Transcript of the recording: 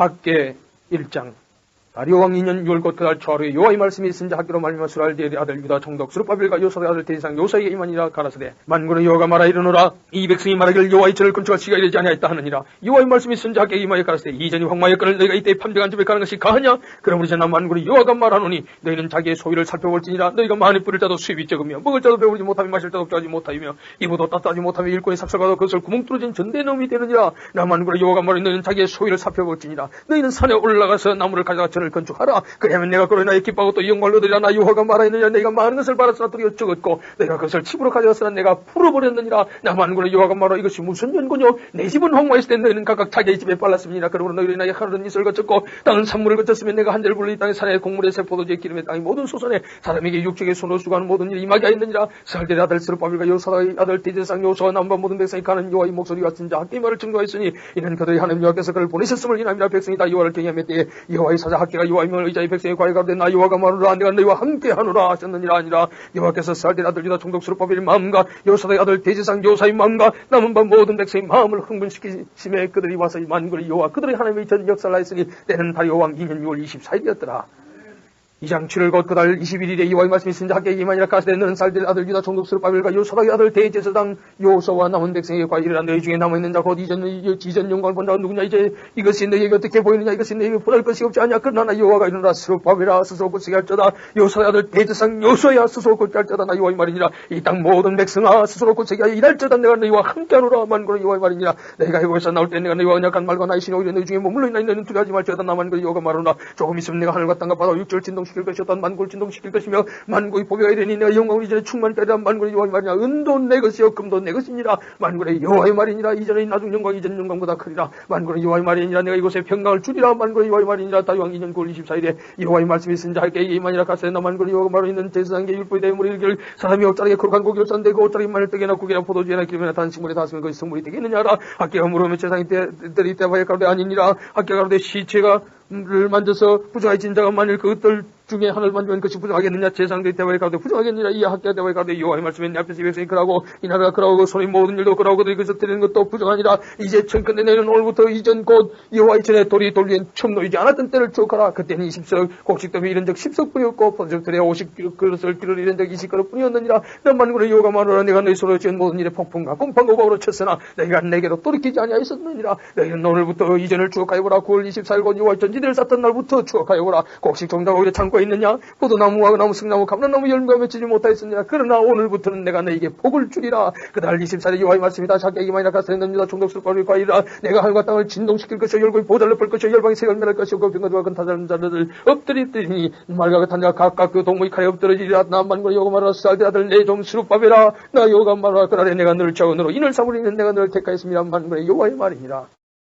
학계 1장 다리오왕 2년 6월 곧 그날 초하루에 여호와의 말씀이 있은지 학교로 말미암아 수랄디의 아들 유다 총독 수르바벨과 요사의 아들 대지상 요사에게 이만이라 가라사대 만군의 여호와가 말하 이르노라 이 백성이 말하기를 여호와의 절을 건축할 시간이 되지 아니하였다 하느니라. 여호와의 말씀이 있은지 학교에 이만이 가라사대 이전이 황마의 끈을 너희가 이때 판병한 집에 가는 것이 가하냐? 그러므로 이제 나 만군의 여호와가 말하노니 너희는 자기의 소유를 살펴볼지니라. 너희가 많이 뿌릴 자도 수입이 적으며 먹을 자도 배우지 못하며 마실 자도 없지 못하며 입어도 따뜻하지 못하며 일꾼이 삭삭하도 그것을 구멍 뚫어진 전대놈이 되느니라. 나 만군의 여호와가 말하니 너희는 자기의 소유를 살펴볼지니라. 너희는 산에 올라가서 나무를 가져가 전을 건축하라. 그러면 내가 인하여 기뻐하고 또 영광을 얻으리라 나? 여호와가 말하였느냐? 내가 많은 것을 받았으나 또 적었고 내가 그것을 집으로 가져갔으나 내가 풀어버렸느니라? 나 만 군의 여호와가 말하 이것이 무슨 연고뇨? 내 집은 황무했을 때 너희는 각각 자기의 집에 빨랐습니다 그러므로 너희는 나의 하늘은 이슬 거쳤고 땅은 산물을 거쳤으면 내가 한절 이 땅의 산에 곡물에 새 포도주의 기름에 땅의 모든 소선에 사람에게 육적의 손으로 수고하는 모든 일이 임하게 하였느니라. 살들의 아들 스르바빌과 요사의 아들 대제상 요소와 남반 모든 백성이 가는 여호와의 목소리가 진자 학계의 말을 증거하였으니 이는 그들이 하나님 여호와께서 그를 보내셨음을 인함이라. 백성이 다 여호와를 경외하며 때에 여호와의 사자 학 계가 여호와의 명을 의자의 백성의 과에 가로되 나 여호와가 말하노라. 내가 너희와 함께 하노라 하셨느니라 아니라. 여호와께서 살들의 아들 유다 총독 스르바빌의 마음과 요사의 아들 대제상 요사의 마음과 남은 반 모든 백성의 마음을 흥분시키심에 그들이 와서 이 만군의 여호와 그들의 하나님의 전 역사를 하였으니 때는 다리오 왕 2년 6월 24일이었더라 2장 7월 곧 그달 21일에 이와의 말씀이 있은지 학계 이만이라 가스되 너는 살들 아들 유다 총독 스르바벨과 요사닥의 아들 대제사장 요소와 남은 백성에게 과일이라 너희 중에 남아있는 자 곧 이전, 이전 영광을 본 자가 누구냐? 이제 이것이 너희에게 어떻게 보이느냐? 이것이 너희에게 보할 것이 없지 않냐 그러나 여호와가 이르노라 스르바벨아 스스로 곧쓰게 할자다. 요사의 아들 대제사장 요소야 스스로 곧게 할자다. 나 여호와의 말이니라. 이 땅 모든 백성아 스스로 곧쓰게 하여 일할 자다 내가 너희와 함께하노라. 만군의 여호와의 말이니라. 내가 해고에서 나올 때 내가 너희와 언약한 말과 나의 신이 오히려 너희 중에 머물러 있나? 너희는 두려워하지 말지어다. 나만 그 여호가 말하노라. 조금 있으면 내가 하늘과 땅과 바다 육절 진동 시킬 것이었던 만국을 진동시킬 것이며 만국의 보배가 내가 영광을 이전에 충만케 하리라. 만국의 여호와의 말이냐? 은도 내 것이요 금도 내 것이니라 만국의 여호와의 말이니라. 이전의 나중 영광 이전 영광보다 크리라. 만국의 여호와의 말이니라. 내가 이곳에 평강을 주리라. 만국의 여호와의 말이니라. 다유왕 2년 9월 24일에 여호와의 말씀이 있은 자에게 이만이라 가세 나 만국의 여호와가 말로 있는 제사장계 율법의 대물이 일결 사람이 옷자락에 거룩한 고기를 싼데 그 옷자락에 마늘 떡이나 국이나 포도주나 기름이나 단 식물에 닿았으면 그것이 성물이 되겠느냐라. 학계가 물으면 제사장이 때들이 때바에 가로되 아니니라. 학계가 가로되 시체가 를 만져서 부정하게 진자가 만일 그것들 중에 하나를 만지면 그것이 부정하겠느냐? 재상들이 대화에 가도 부정하겠느냐? 이 학교가 대화에 가도 여호와의 말씀에 내 앞에서 이 백성이 그러고 이 나라가 그러고 그 소리 모든 일도 그러고 그들이 그래서 드리는 것도 부정하니라. 이제 천근에 내는 오늘부터 이전 곧 여호와 이전에 돌이 돌리엔 처음 놓이지 않았던 때를 추억하라. 그때는 20석 곡식더미 이런 적 10석 뿐이었고 포도적들의 50 그릇을 기를 이런 적 20그릇 뿐이었느니라. 너 만군의 여호가 말하라. 내가 너희 손으로 지은 모든 일에 폭풍과 고로 쳤으나 너희가 내게도 돌이키지 아니하였었느니라. 너희는 오늘부터 이전을 추억하여 보라. 9월 24일 곧 여호와 전지대를 쌓던 날부터 추억하여 보라. 곡식 종자가 오히려 창고에 있느냐? 포도나무와 나무 승나무 감람나무 열매가 맺히지 못하였느냐? 그러나 오늘부터는 내가 너에게 복을 주리라. 그날 24일에 여호와의 말씀이다. 자기 이만이나 가스는 유다. 총독술 거리 과이라. 내가 하늘과 땅을 진동시킬 것이요 열고의 보달을 뺄 것이요 열방의 새 열매를 것이요 그 병거들과 근타자는 자들을 엎드리더니 말과 같은 자 각각 그 동무의 칼에 엎드러지리라. 나만 걸 여호가 말하라. 쌀때 아들 내좀 수룩밥이라. 나 말하라. 그날에 내가 너를 자원으로 인을 삼으리는 내가 너를 택하였습니다. 만군의 여호와의 말이니라